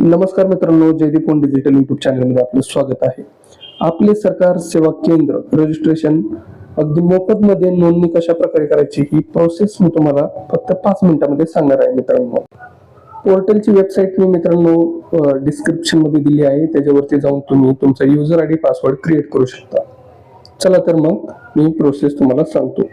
नमस्कार मित्रांनो Jaydeep on digital YouTube चॅनलमध्ये आपलं स्वागत आहे. आपले सरकार सेवा केंद्र रजिस्ट्रेशन अगदी मोफत मध्ये नोंदणी कशा प्रकारे करायची ही प्रोसेस मी तुम्हाला फक्त पाच मिनिटांमध्ये सांगणार आहे मित्रांनो. पोर्टलची वेबसाईट मी मित्रांनो डिस्क्रिप्शनमध्ये दिली आहे. त्याच्यावरती जाऊन तुम्ही तुमचा user I D password create करू शकता. चला तर मग मी प्रोसेस तुम्हाला सांगतो.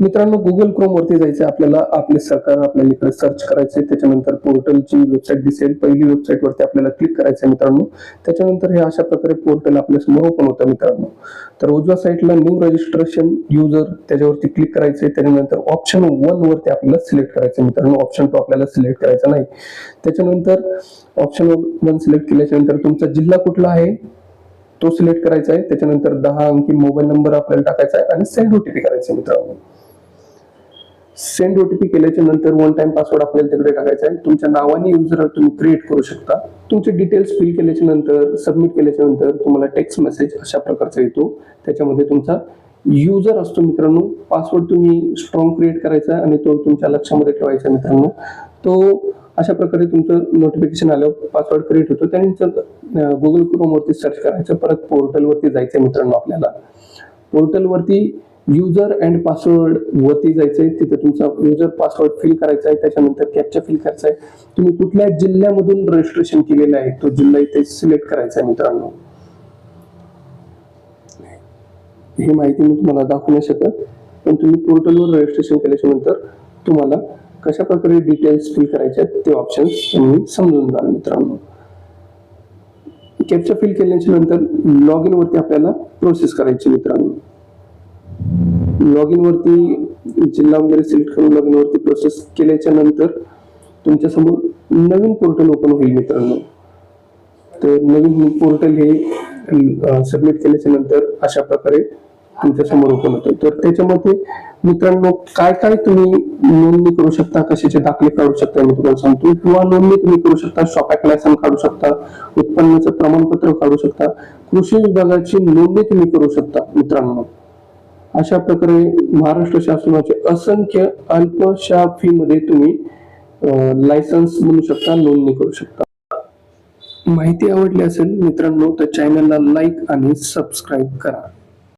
मित्रांनो गुगल क्रोम वरती जायचं आपल्याला आपले सरकार आपल्याला इकडे सर्च करायचे त्याच्यानंतर पोर्टलची वेबसाईट दिसेल. पहिली वेबसाईट वरती आपल्याला क्लिक करायचं आहे मित्रांनो. त्याच्यानंतर हे अशा प्रकारे पोर्टल आपल्यासमोर ओपन होतं मित्रांनो. तर उजव्या साईडला न्यू रजिस्ट्रेशन युजर त्याच्यावरती क्लिक करायचे त्याच्यानंतर ऑप्शन वन वरती आपल्याला सिलेक्ट करायचं मित्रांनो. ऑप्शन टू आपल्याला सिलेक्ट करायचा नाही. त्याच्यानंतर ऑप्शन वन सिलेक्ट केल्याच्यानंतर तुमचा जिल्हा कुठला आहे? तो सिलेक्ट करायचा आहे. त्याच्यानंतर दहा अंकी मोबाईल नंबर आपल्याला टाकायचा आहे. आणि सेंड ओटीपी करायचा आहे मित्रांनो. सेंड ओटीपी केल्याच्यानंतर वन टाइम पासवर्ड आपल्याला तिकडे टाकायचा आहे. तुमच्या नावाने युजर तुम्ही क्रिएट करू शकता. तुमचे डिटेल्स फिल केल्याच्यानंतर सबमिट केल्याच्यानंतर तुम्हाला टेक्स्ट मेसेज अशा प्रकारचा येतो. त्याच्यामध्ये तुमचा युजर असतो मित्रांनो. पासवर्ड तुम्ही स्ट्रॉंग क्रिएट करायचा आणि तो तुमच्या लक्षामध्ये ठेवायचा मित्रांनो. तो अशा प्रकारे तुमचं नोटिफिकेशन आल्यावर पासवर्ड क्रिएट होतो. त्यानंतर गुगल क्रोमवरती सर्च करायचं. परत पोर्टलवरती जायचं मित्रांनो आपल्याला. पोर्टलवरती युजर अँड पासवर्ड वरती जायचंय तिथे तुमचा युजर पासवर्ड फिल करायचा आहे त्याच्यानंतर कॅप्चा फिल करायचा आहे. तुम्ही कुठल्या जिल्ह्यामधून रजिस्ट्रेशन केलेलं आहे तो जिल्हा इथे सिलेक्ट करायचा आहे मित्रांनो. ही माहिती मी तुम्हाला दाखवू नाही शकत पण तुम्ही पोर्टलवर रजिस्ट्रेशन केल्याच्यानंतर तुम्हाला कशा प्रकारे डिटेल्स फिल करायचे आहेत ते ऑप्शन तुम्ही समजून जाल मित्रांनो. कॅप्चा फिल केल्याच्यानंतर लॉग इन वरती आपल्याला प्रोसेस करायची मित्रांनो. लॉग इनवरती जिल्हा वगैरे सिलेक्ट करून लॉग इनवरती प्रोसेस केल्याच्यानंतर तुमच्यासमोर नवीन पोर्टल ओपन होईल मित्रांनो. तर नवीन पोर्टल हे सबमिट केल्याच्यानंतर अशा प्रकारे तुमच्यासमोर ओपन होतं. तर त्याच्यामध्ये मित्रांनो काय काय तुम्ही नोंदणी करू शकता कशाचे दाखले काढू शकता मी तुम्हाला सांगतो. किंवा नोंदणी तुम्ही करू शकता शॉपॅक लायसन काढू शकता उत्पन्नाचं प्रमाणपत्र काढू शकता. कृषी विभागाची नोंदणी तुम्ही करू शकता मित्रांनो. अशा प्रकारे महाराष्ट्र शासनाचे असंख्य अल्पशा फी मध्ये तुम्ही लायसन्स म्हणू शकता नोंदणी करू शकता. माहिती आवडली असेल मित्रांनो तर चॅनलला लाईक आणि सबस्क्राईब करा.